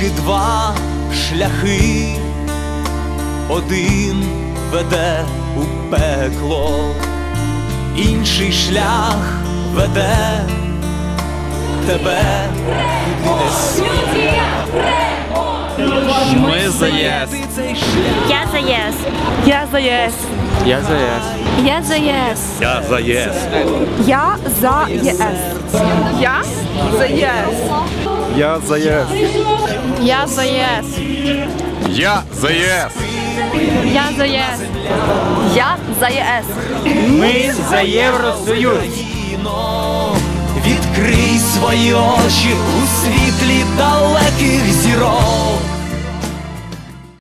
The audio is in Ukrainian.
Тільки два шляхи, один веде у пекло інший шлях веде тебе не. Ми за єс. Я за єс. Я за ЄС. Я за єс. Я за ЄС. Я за єс. Я за ЄС. Я за ЄС. Я за єс. Я за ЄС. Я за єс. Я за ЄС. Я за ЄС. Ми за Євросоюз. Відкрий свої очі у світлі далеких зірок.